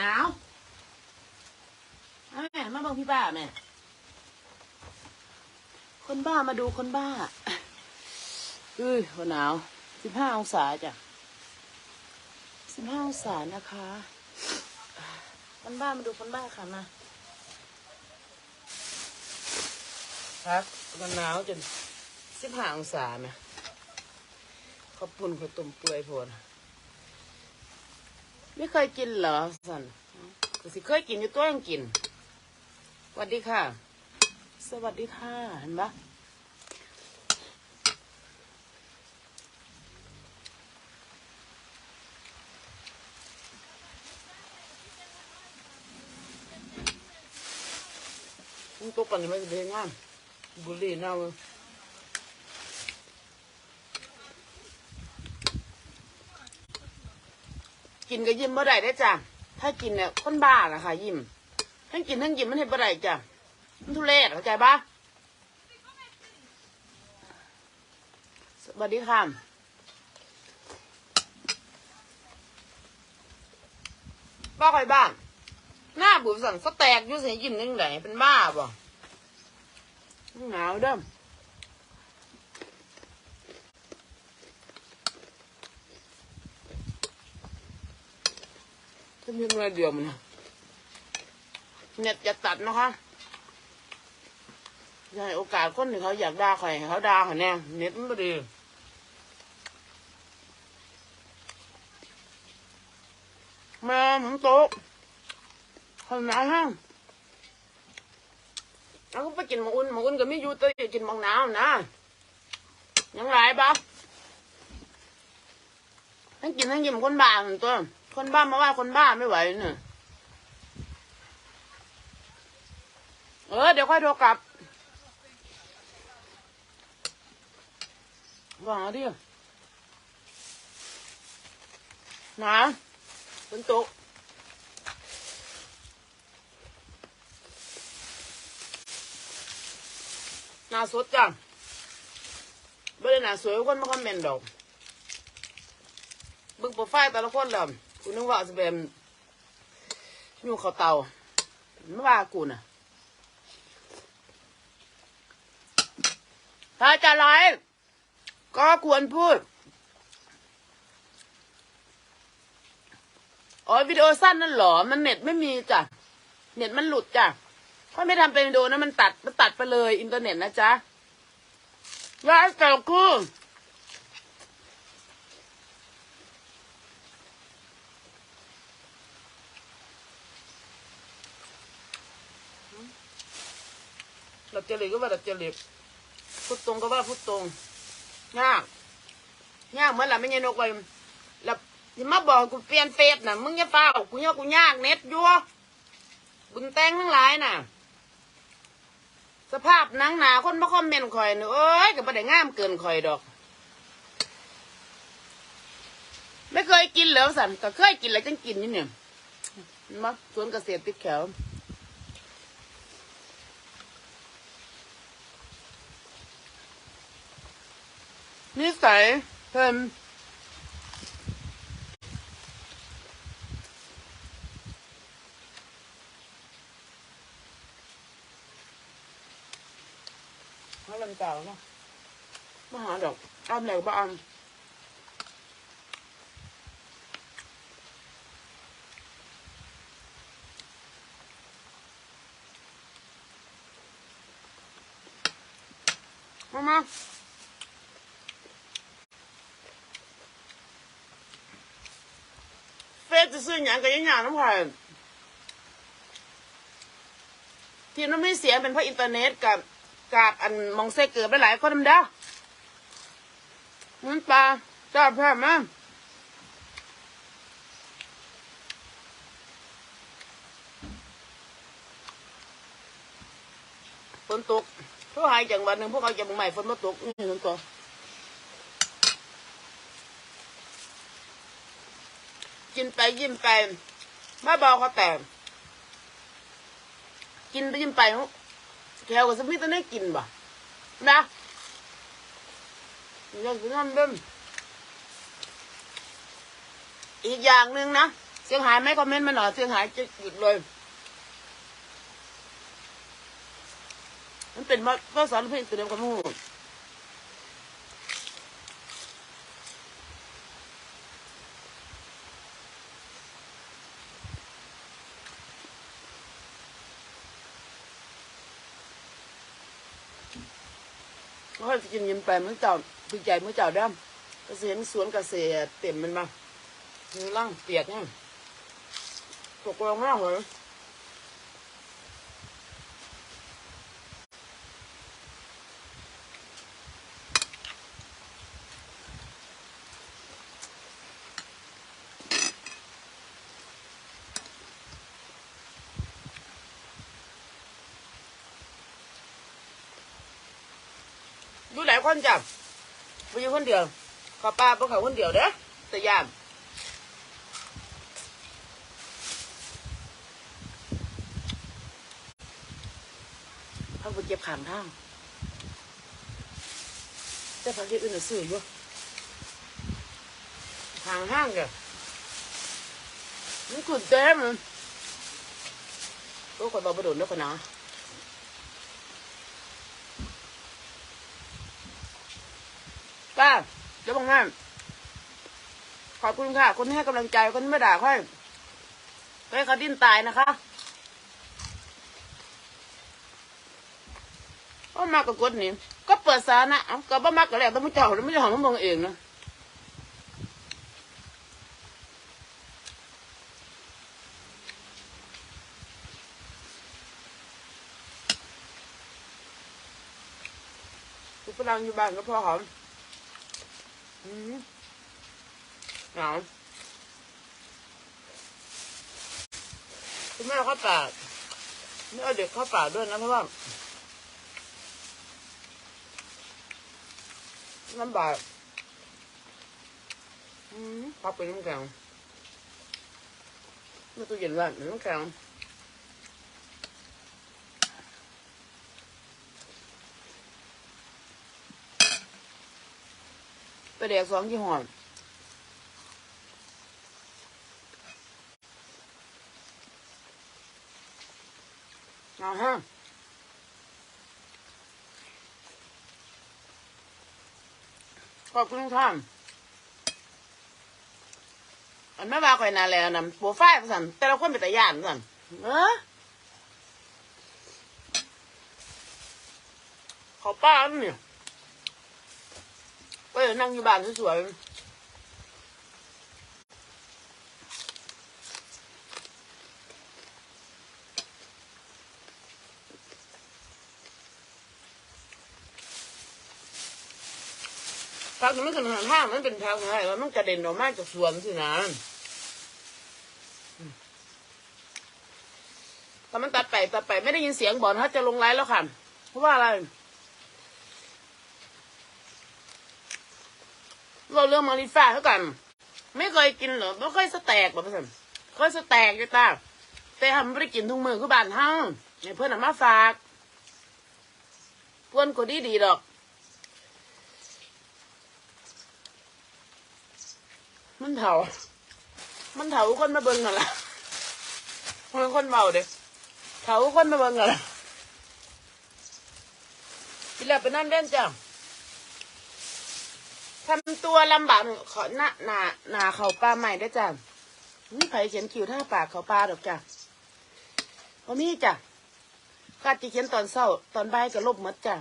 หนาวแม่มาบังพี่บ้าแม่ คนบ้ามาดูคนบ้าเฮ้ยหนาวสิบห้าองศาจ้ะสิบห้าองศานะคะ คนบ้ามาดูคนบ้าค่ะมาครับมันหนาวจนสิบห้าองศาไหมขอบปุ่นขาวตุ่มเปื่อยโพด ไม่เคยกินเหรอสันก็สิเคยกินอยู่ตัวยังกินสวัสดีค่ะ สวัสดีค่ะ เห็นปะมึงตกปันนี่ไม่เป็นงานบุหรี่เน่าเลย กินก็ยิ้มบ่ได้ได้จ้ะถ้ากินเนี่ยคนบ้าล่ะค่ะ ยิ้มทั้งกินทั้งยิ้มมันเห็นบ่ได้จ้ะมันทุเรศเข้าใจปะสวัสดีค่ะบ้าใครบ้าหน้าบุบสั่นสแตกยู่เสียยิ้มยังไงเป็นบ้าบ่หนาวเด้อ จะมีอะไรเดียวมันนะเน็ตจะตัดนะคะอยากให้โอกาสคนที่เขาอยากด่าใครให้เขาด่าเขาแน่เน็ตมันไม่ดีแม่ถึงโต๊ะคนหนาวฮะแล้วก็ไปกินหมาอุ่นหมาอุ่นก็ไม่อยู่แตัวากินหมังหนาวนะยังไรบ้าทั้งกินทั้งยิ้มคนบ้าเหมือนตัว คนบ้ามาว่าคนบ้าไม่ไหวเนี่ยเออเดี๋ยวค่อยโทรกลับว่าดิหนาวฝนตกหน้าสดจ้ะไม่ได้หน้าสวยคนไมาคอมเมนต์ดอกเบิ่งโปรไฟล์แต่ละคนแล้ว กูนึกว่าจะเป็นอยู่เขาเตาไม่ว่ากูน่ะถ้าจะไลฟ์ก็ควรพูดอ๋อวิดีโอสั้นนั่นหรอ มันเน็ตไม่มีจ้ะ เน็ตมันหลุดจ้ะถ้าไม่ทำเป็นวิดีโอนะมันตัดมันตัดไปเลย อินเทอร์เน็ตนะจ๊ะยายเก่าคือ ดัดจริตก็ว่าดัดจริตพูดตรงก็ว่าพูดตรงยากยากเหมือนหล่ะไม่ใช่นกเลยแล้วอย่มาบอกกูเปลี่ยนเฟซน่ะมึงอย่าเฝ้ากูยากกูยากเน็ตยั่วบุญแตงทั้งหลายน่ะ สภาพหนังหนาคนมาคอมเมนต์ข่อยนี่เอ้ยก็บ่ได้งามเกินข่อยดอก ไม่เคยกินเหลวสันก็เคยกินแล้วจังกินนี่เนี่ยมาสวนเกษตรติดแขว นิสัยเพิ่มเขาลำเก่าเนาะมาหาดอกอ้อมแล้วบ้านมามาเฟซ จะซื้อหยังกับยังหยังน้ำผ่านที่มันไม่เสียเป็นเพราะอินเทอร์เน็ตกับกับอันมองเซเกิดไปหลายคนมันเด้อมันปลาจ้าแพ้มากฝนตกเพื่อหายจังวัดหนึ่งพวกเขาจะมึงใหม่ฝนมาตกนี่ฝนตก กินไปยิ้มไปบ้าบอกเขาแต่กินไปยิ้มไปเขาแถวกับสมิธได้กินบ่นะอยากจะทำเบิ้มอีกอย่างหนึ่งนะเสียงหายไหมคอมเมนต์มาหน่อยเสียงหายจะหยุดเลยมันเป็นมาภาษาเพลงตัวเดียวกันหมู่เยังยิ้มไปเมื่อเจ้าดีใจเมื่อเจ้าด้ำก็เห็นสวนเกษตรเต็มมันมาคือร่างเปียกเนี่ยตกลงมากเลยายคนจับไปอยู่คนเดียวขอป้าพวกเขาคนเดียวเด้อแต่ยามเขาไปเก็บขามทางแต่พักที่อื่นน่ะซื้ออยู่ทางห้างแกมันขุดเต็มเลยโอ้คนบอกประโดดแล้วคนนะ ป้าเดี๋ยวบอกให้ขอบคุณค่ะ คนที่ให้กำลังใจคนที่ไม่ด่าค่อยให้เขาดิ้นตายนะคะก็มากกับกดนี่ก็เปิดสานะเอาก็บ่มากก็แล้วต้องไม่เจ้าแล้วไม่ใช่ของมันมองเองนะคุณพลังอยู่บ้านก็พอหอม อืมหนาวคุณแม่เข้าป่าไม่เอาเด็กข้าป่าด้วยนะเพราะว่าลำบากอืมพับเป็นน้ำแข็งไม่ตู้เย็นไว้เป็นน้ำแข็ง ไปเด็กสองยี่ห้อเอาฮะขอบคุณทุกท่านอันไม่ว่าคอยนานแล้วนะโปรไฟล์สั่นแต่ละคนเป็นแต่ย่านสั่นเออขอป้าอัน เนี่ยนั่งอยู่บ้านสวยๆพักนี้มันเป็นทางมันเป็นทางไงว่ามันกระเด็นออกมาจากสวนสินะอืมแต่มันตัดไปตัดไปไม่ได้ยินเสียงบอลเขาจะลงไลฟ์แล้วค่ะ เพราะว่าอะไร เราเรื่องมาริฟ้าเท่ากัน ไม่เคยกินเหรอไม่เคยสแต็กแบบนั้นเคยสแต็กอยู่ตาแต่ทำไม่ได้กินทุกมือคือบ้านเฮาให้เพื่อนเอามาฝากเพื่อนก็ดีดีดอกมันเถา มันเถาคนมาเบิ่งกันละมันคนเมาเด็กเถาคนมาเบิ่งกันละพี่แลบไปนั่นเล่นจ้ะ ทำตัวลำบากขอหน้าหนาหนาเขาปลาใหม่ได้จ้ะนี่ไผเขียนคิวท่าปากเขาปลาดอกจ้ะพอมีจ้ะกาดจะเขียนตอนเศร้า ตอนบ่ายก็ลบหมดจ้ะ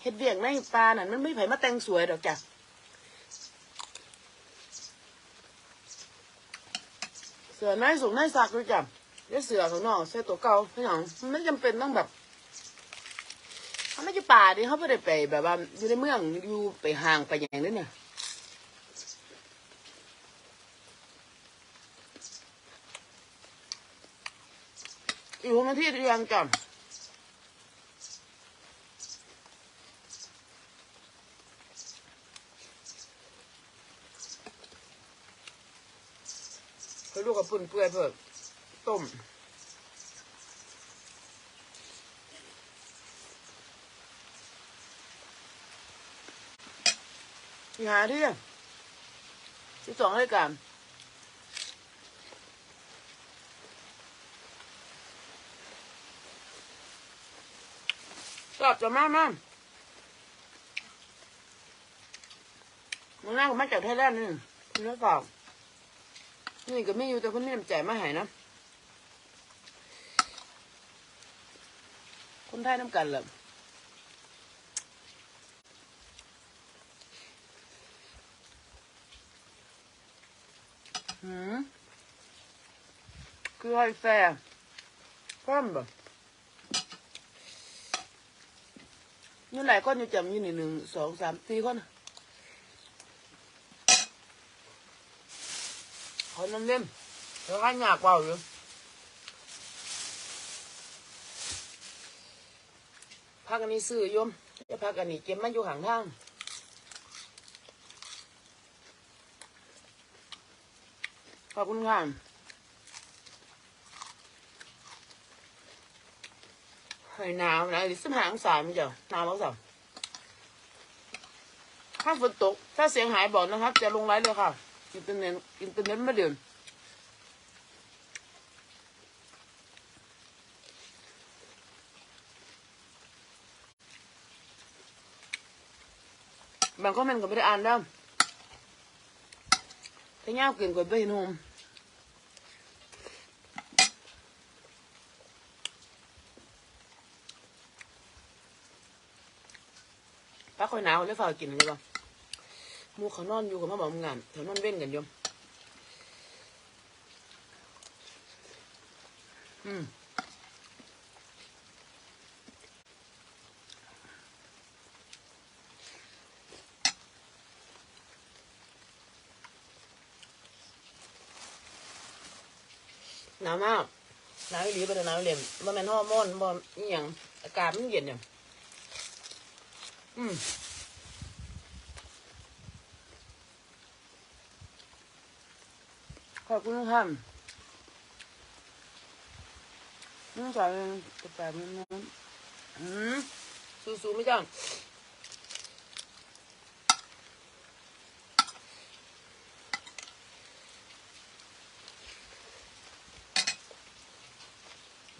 เฮ็ดเวียงในปลานั่นมันไม่ไผมาแต่งสวยดอกจ้ะเสือในสูงในสักด้วยจ้ะเดี๋ยวเสือข้างนอกเสื้อตัวเก่าพี่น้องมันไม่จำเป็นต้องแบบเขาไม่ใช่ป่าดิเขาไม่ได้ไปแบบว่าอยู่ในเมืองอยู่ไปห่างไปอย่างนี้เนี่ย อยู่มาที่เรียงจ้ะเขาลูกกับปุ่นเปื่อยเพิ่มต้มหาที่สิบสองรายการ อบจะมากมากมันน่าก็มาจากไทยแลนด์นี่คุณนึกออกนี่ก็ไม่อยู่แต่คนนี้น้ำใจมาให้นะคนไทยน้ำกันแหละหืมคือไฮแฟร์พร้อมบ่ นี่หลายคนอยู่จำอยู่นี่หนึ่งสองสามสี่คนน่ะเขานั่นเล่มแล้วก็ยากกว่าอยู่พักอันนี้ซื้อยมจะพักอันนี้เก็บมันอยู่ข้างทางขอบคุณค่ะ ให้หนาวนะสิบห้าองศามันจะหนาวมากสัถ้าฝนตก ถ้าเสียงหายบอกนะครับ จะลงไลฟ์เลยค่ะ อินเทอร์เน็ตอินเทอร์เน็ตไม่เดือนบางคอมเมนต์ก็ไม่ได้อ่านแล้วถ้าเงาเกินกว่าไปเห็นโฮม ป้าคอยหนาวเลยฝากกินเลยป่ะหมูเขานอนอยู่กับมาบอกมึงานแถวนอนเว้นกันยมอืมหนาวมากหนาวอีหลีเป็นหนาวเหลี่ยมมันเป็นฮอร์โมนบ่อีหยังอากาศมันเย็นเนี่ย อืมขอบคุณค่ะนี่ใส่กระแปะมันนั้นอืมสูๆไม่จัง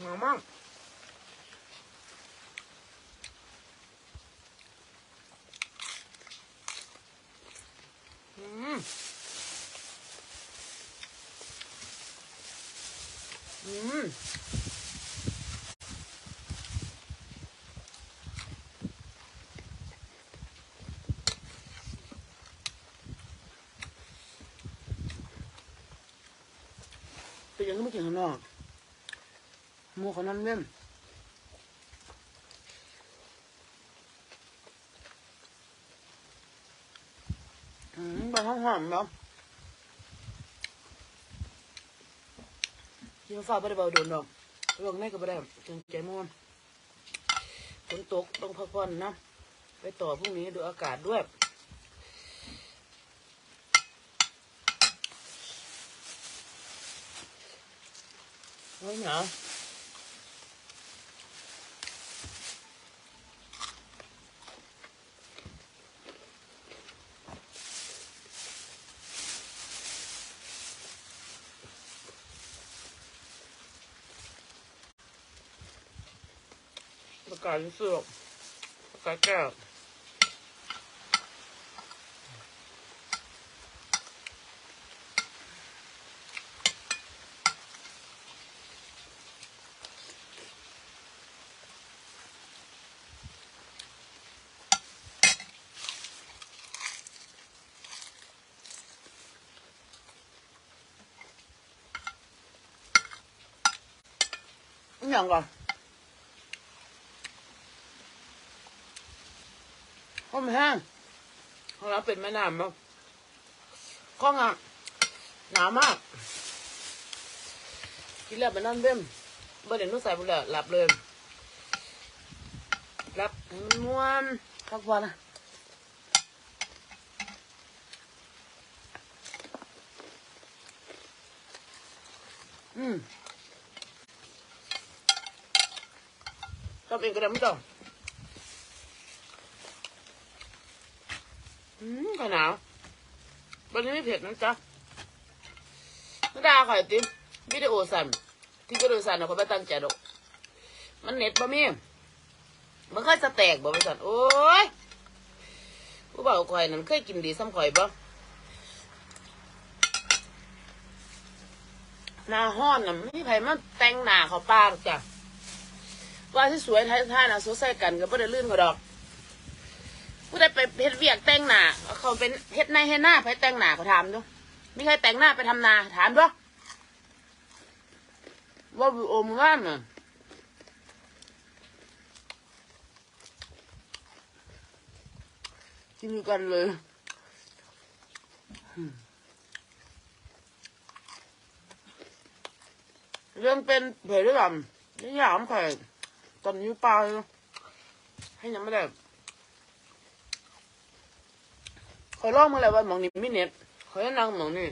หอมมากอืม อืมเป็น ยังไม่กินข้างนอกหมูเขานั่นเล่นอืมไปห้องหอมเนาะยังฟ้าไม่ได้เบาโดนดอกลงในก็ไม่ได้จังใจม่วนฝนตกต้องพักผ่อนนะ ไปต่อพรุ่งนี้ดูอากาศด้วย โอ้ยหนาวประกาศเสื อย่างก่อนห้องแห้งห้องเราเป็นแม่น้ำมั้งข้องอะหนามาก กินแล้วไปนอนเบ้มเบอร์เด่นนุ่งใส่บุหรี่หลับเลยหลับม้วนพักผ่อนนะอืม ต้องเองก็ได้ไม่ต้องอืมขนาววันนี้ไม่เผ็ดนะจ๊ะไม่ได้ค่ะไอติมวิดีโอสั่นที่ก็โดยสั่นเราก็ไม่ตั้งใจหรอกมันเน็ตบะมี่มันเคยสแตกบ่ไปสั่นโอ้ยผู้บ่าวข่อยนั่นเคยกินดีซ้ำข่อยบ่หน้าห้อนน่ะไม่มีไผมาแต่งหน้าเขาปากจ้ะ ว่าที่สวยท้ายท้ายๆน่ะสวยใส่กันก็บ่ได้ลื่นเขาดอกผู้ใดไปเฮ็ดเวียกแต่งหน้าเขาเป็นเฮ็ดในเฮ็ดหน้าไปแต่งหน้าเขาถามดูมีใครแต่งหน้าไปทำนาถามดูว่าวิโอมงานน่ะกินกันเลยเรื่องเป็นเผยด้วยกันนี่ยามไข่ ตอนนี้ปลายให้ยังไม่ได้ขอยลองมาแล้วว่ามองนี้มีเน็ตขอยนั่งมองนี้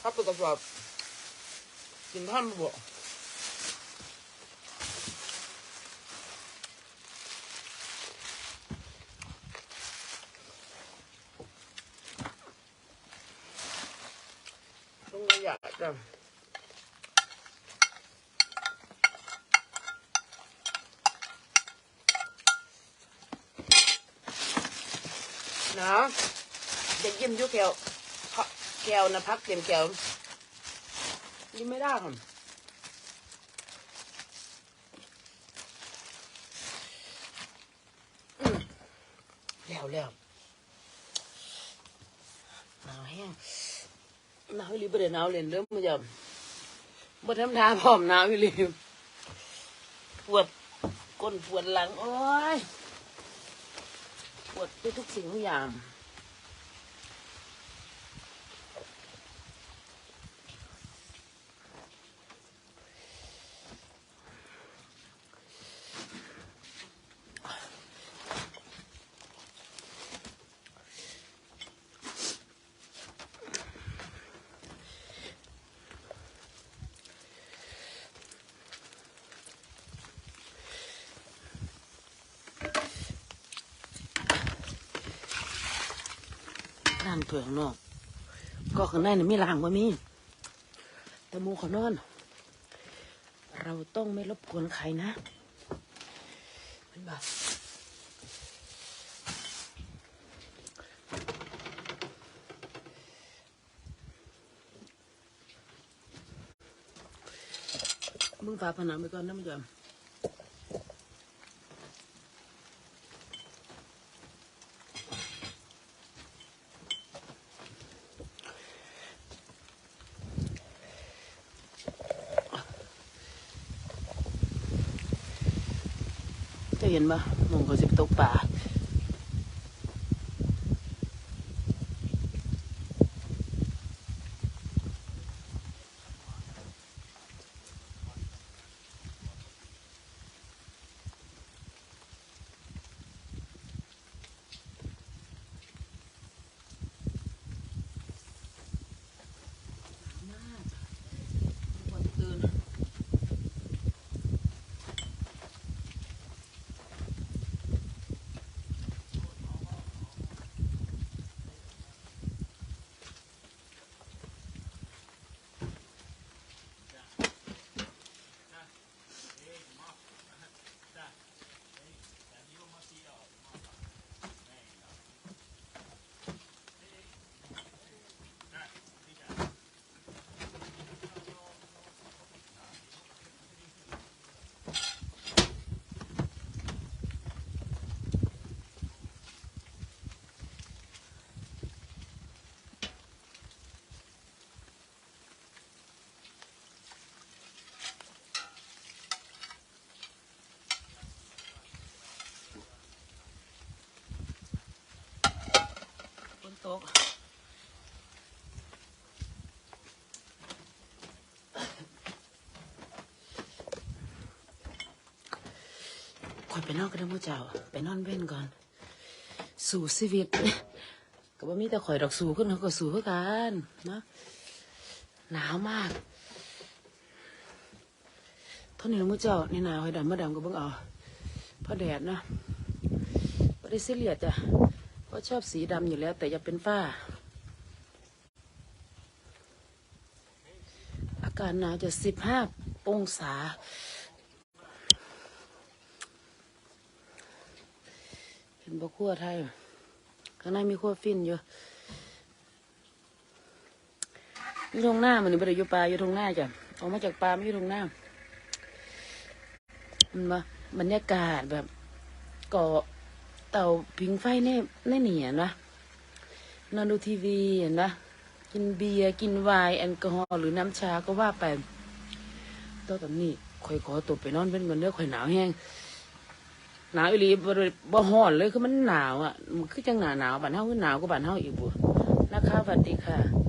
ถ้าเป็นกระสอบกินท่านบ่ ต้องไม่อยากจ้ะนะเด็กยิ้มอยุแก้วเพราะแก้วนะพักเต็มแก้วยิ้มไม่ได้ค่ะอืมแล้วแล้วหนาวแห้ง หนาวอีหลีบ่ได้หนาวเล่นเริ่มมาจะบ่ทำท่าพร้อมหนาวอีหลีปวดก้นปวดหลังโอ้ยปวดไปทุกสิ่งทุกอย่าง ล้างถ้วยข้างนอก ก็ข้างในนี่ไม่ล้างว่ามีแต่หมูขานอน เราต้องไม่รบกวนใครนะเป็นแบบมึงฝาผนังไปก่อนนะมึงจำ จะเห็นปะมองเขาสิบตกป่า ตกคอยไปนอนกันนะมูเจ้า ไปนอนเว้นก่อน สู่ชีวิต ก็บ่มีแต่ข่อยดอกสู่ขึ้นเขาก็สู่เพื่อกันเนาะหนาวมากเท่านี้นะมูเจ้านี่หนาวให้ดำมาดำก็เบิ่งเอาเพราะแดดนาะบ่ได้เสียเลียดจ้ะ ก็ชอบสีดำอยู่แล้ว แต่อย่าเป็นฝ้า อากาศหนาวจะสิบห้าองศา เป็นบะขั้วไทย ข้างในมีขั้วฟินอยู่อยู่ตรงหน้ามันนี่ไม่ได้อยู่ปลาอยู่ตรงหน้าจ้ะออกมาจากปลาไม่อยู่ตรงหน้ามันมาบรรยากาศแบบเกาะ เต่าผิงไฟแน่แน่เหนียนะนอนดูทีวีเห็นปะกินเบียร์กินไวน์แอลกอฮอล์หรือน้ำชาก็ว่าไปตอนนี้ข่อยขอตัวไปนอนเป็นเงินเด้อข่อยหนาวแห้งหนาวอีหลีบ่ได้บ่อนเลยคือมันหนาวอะมันคือจังหนาหนาวบ้านเฮาคือหนาวกว่าบ้านเฮาอีกบัวนะคะสวัสดีค่ะ